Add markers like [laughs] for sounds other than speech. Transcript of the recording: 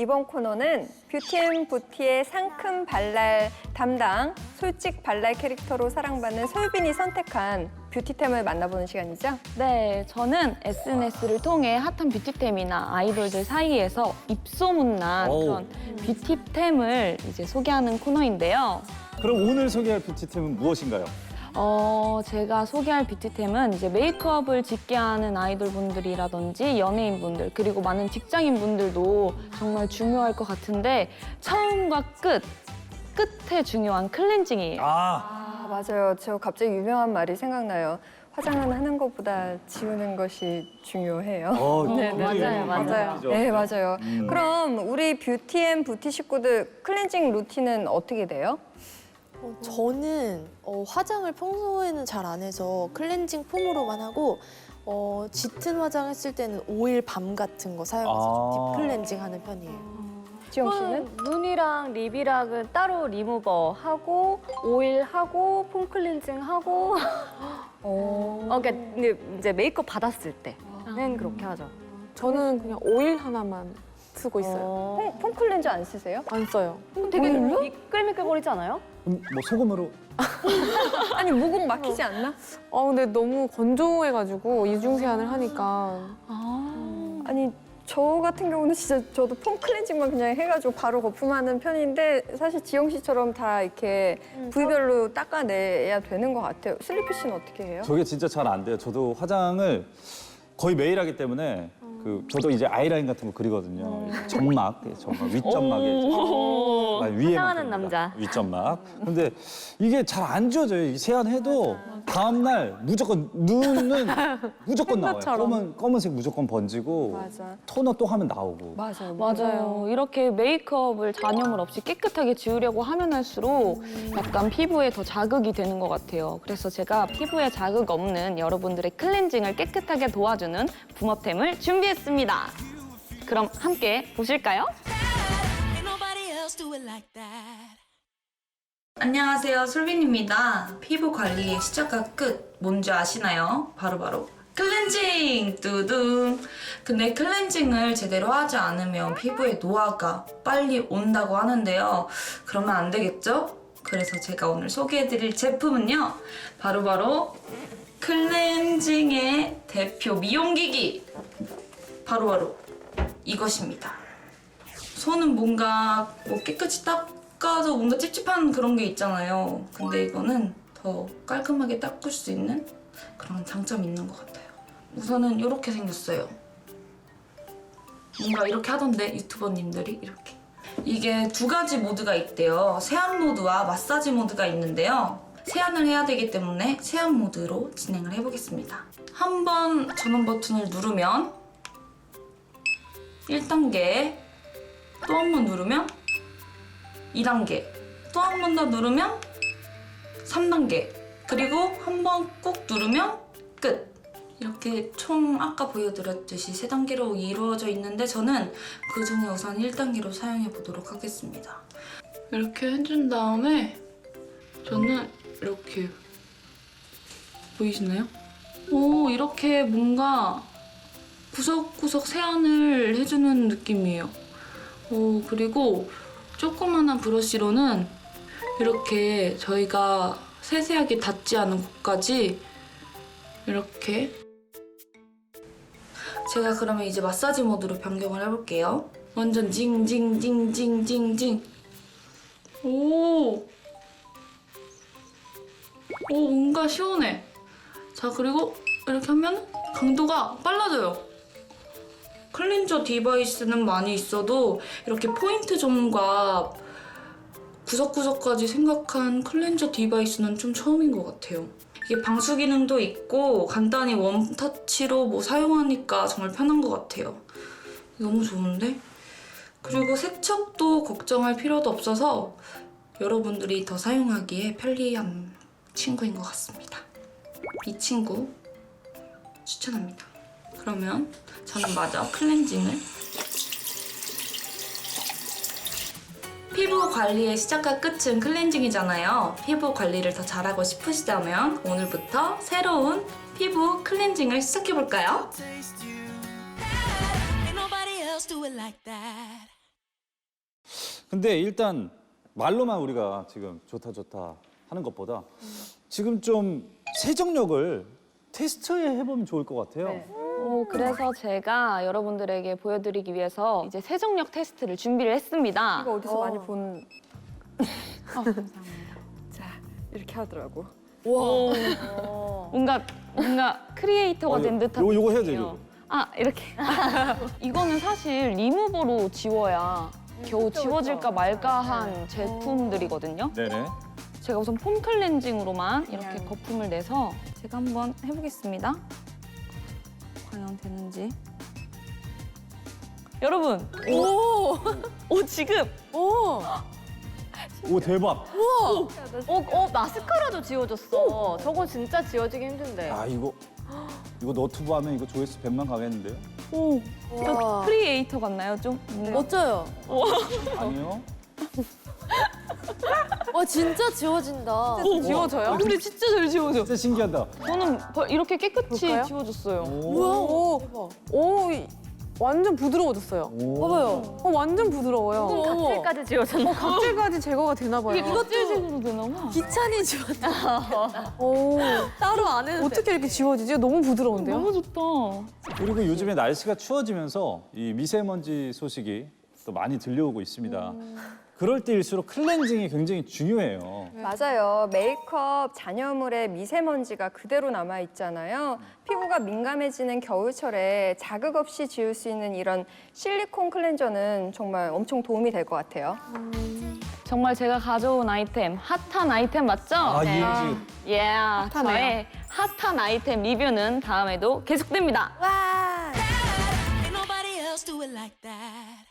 이번 코너는 뷰티앤부티의 상큼 발랄 담당 솔직 발랄 캐릭터로 사랑받는 솔빈이 선택한 뷰티템을 만나보는 시간이죠. 네, 저는 SNS를 통해 핫한 뷰티템이나 아이돌들 사이에서 입소문난 오. 그런 뷰티템을 이제 소개하는 코너인데요. 그럼 오늘 소개할 뷰티템은 무엇인가요? 어, 제가 소개할 뷰티템은 이제 메이크업을 짙게 하는 아이돌 분들이라든지 연예인 분들 그리고 많은 직장인 분들도 정말 중요할 것 같은데 처음과 끝, 끝에 중요한 클렌징이에요. 아, 아, 맞아요. 저 갑자기 유명한 말이 생각나요. 화장은 하는 것보다 지우는 것이 중요해요. 어, [laughs] 네, 맞아요, 맞아요. 네, 맞아요. 음. 그럼 우리 뷰티앤부티 식구들 클렌징 루틴은 어떻게 돼요? 어, 저는 어, 화장을 평소에는 잘 안 해서 클렌징 폼으로만 하고 어, 짙은 화장 했을 때는 오일 밤 같은 거 사용해서 좀 아. 딥 클렌징 하는 편이에요. 지영 씨는? 눈이랑 립이랑은 따로 리무버 하고 오일 하고 폼 클렌징 하고 [laughs] 어. 어 그러니까 이제 메이크업 받았을 때는 그렇게 하죠. 저는 그냥 오일 하나만 쓰고 있어요. 어. 폼, 폼 클렌저 안 쓰세요? 안 써요. 되게 미끌미끌거리지 않아요? 그럼 뭐 소금으로 [laughs] 아니 모공 막히지 않나? 어 근데 너무 건조해가지고 이중 세안을 하니까 아. 아니 저 같은 경우는 진짜 저도 폼 클렌징만 그냥 해가지고 바로 거품하는 편인데 사실 지영 씨처럼 다 이렇게 부위별로 닦아내야 되는 것 같아요. 슬리피 씨는 어떻게 해요? 저게 진짜 잘 안 돼요. 저도 화장을 거의 매일 하기 때문에 그 저도 이제 아이라인 같은 거 그리거든요. 점막, 예, 점막, 윗점막에 오. 아니, 위에만 그립니다. 남자. 윗점막. 근데 이게 잘 안 지워져요. 이게 세안해도 다음 날 무조건 눈은 [laughs] 무조건 나와요. 햇볕처럼. 검은 검은색 무조건 번지고 맞아. 토너 또 하면 나오고. 맞아요. 맞아요. 이렇게 메이크업을 잔여물 없이 깨끗하게 지우려고 하면 할수록 약간 피부에 더 자극이 되는 것 같아요. 그래서 제가 피부에 자극 없는 여러분들의 클렌징을 깨끗하게 도와주는 붕어템을 준비했습니다. 그럼 함께 보실까요? Ain't nobody else do it like that. 안녕하세요, 솔빈입니다. 피부 관리의 시작과 끝 뭔지 아시나요? 바로 바로 클렌징! 뚜둥! 근데 클렌징을 제대로 하지 않으면 피부에 노화가 빨리 온다고 하는데요. 그러면 안 되겠죠? 그래서 제가 오늘 소개해드릴 제품은요. 바로바로 클렌징의 대표 미용기기! 바로 바로 이것입니다. 손은 뭔가 뭐 깨끗이 닦 아도 뭔가 찝찝한 그런 게 있잖아요. 근데 이거는 더 깔끔하게 닦을 수 있는 그런 장점이 있는 것 같아요. 우선은 이렇게 생겼어요. 뭔가 이렇게 하던데 유튜버님들이 이렇게. 이게 두 가지 모드가 있대요. 세안 모드와 마사지 모드가 있는데요. 세안을 해야 되기 때문에 세안 모드로 진행을 해보겠습니다. 한 번 전원 버튼을 누르면 1단계 또 한 번 누르면 2단계. 또 한 번 더 누르면 3단계. 그리고 한 번 꾹 누르면 끝. 이렇게 총 아까 보여드렸듯이 3단계로 이루어져 있는데 저는 그 중에 우선 1단계로 사용해 보도록 하겠습니다. 이렇게 해준 다음에 저는 이렇게 보이시나요? 오 이렇게 뭔가 구석구석 세안을 해주는 느낌이에요. 오, 그리고 조그만한 브러쉬로는 이렇게 저희가 세세하게 닿지 않은 곳까지 이렇게 제가 그러면 이제 마사지 모드로 변경을 해볼게요. 완전 징징징징징징 오! 오, 뭔가 시원해. 자, 그리고 이렇게 하면 강도가 빨라져요. 클렌저 디바이스는 많이 있어도 이렇게 포인트 점과 구석구석까지 생각한 클렌저 디바이스는 좀 처음인 것 같아요. 이게 방수 기능도 있고 간단히 웜터치로 뭐 사용하니까 정말 편한 것 같아요. 너무 좋은데? 그리고 세척도 걱정할 필요도 없어서 여러분들이 더 사용하기에 편리한 친구인 것 같습니다. 이 친구 추천합니다. 그러면 저는 마저 클렌징을 피부 관리의 시작과 끝은 클렌징이잖아요. 피부 관리를 더 잘하고 싶으시다면 오늘부터 새로운 피부 클렌징을 시작해볼까요? 근데 일단 말로만 우리가 지금 좋다 좋다 하는 것보다 지금 좀 세정력을 테스트해 해보면 좋을 것 같아요. 네. 오, 그래서 제가 여러분들에게 보여드리기 위해서 이제 세정력 테스트를 준비를 했습니다. 이거 어디서 많이 본. [laughs] 자, 이렇게 하더라고. 뭔가 뭔가 크리에이터가 어, 된 요- 듯한 요거- 요거 해야 느낌이에요. 돼요, 아 이렇게 [laughs] 이거는 사실 리무버로 지워야 겨우 지워질까 말까 한 제품들이거든요. 네네. 제가 우선 폼 클렌징으로만 이렇게 거품을 내서 제가 한번 해보겠습니다. 과연 되는지. 여러분, 오, 오 지금 오 대박. 어, 어, 마스카라도 지워졌어. 저건 진짜 지워지기 힘든데. 아 이거 이거 너튜브 하면 이거 조회수 100만 가겠는데요? 오, 저. 크리에이터 같나요? 좀 뭔가 멋져요. 아니요. 와 진짜 지워진다. 지워져요? 근데 진짜 잘 지워져. 진짜 신기하다. 저는 벌- 이렇게 깨끗이 볼까요? 지워졌어요. 오. 대박. 오, 이- 완전 부드러워졌어요. 오. 봐봐요. 어, 완전 부드러워요. 각질까지 지워졌나? 각질까지 제거가 되나 봐요. 껍질색으로 되나 봐. 기찬이 지웠다. 오, 따로 안 했는데. 어떻게 이렇게 지워지지? 너무 부드러운데요? 너무 좋다. 그리고 요즘에 날씨가 추워지면서 이 미세먼지 소식이 또 많이 들려오고 있습니다. 그럴 때일수록 클렌징이 굉장히 중요해요. 맞아요. 메이크업 잔여물에 미세먼지가 그대로 남아 있잖아요. 피부가 민감해지는 겨울철에 자극 없이 지울 수 있는 이런 실리콘 클렌저는 정말 엄청 도움이 될 것 같아요. 정말 제가 가져온 아이템, 핫한 아이템 맞죠? 아 네. 이은지 예, 저의 핫한 아이템 리뷰는 다음에도 계속됩니다. 와. Ain't nobody else do it like that.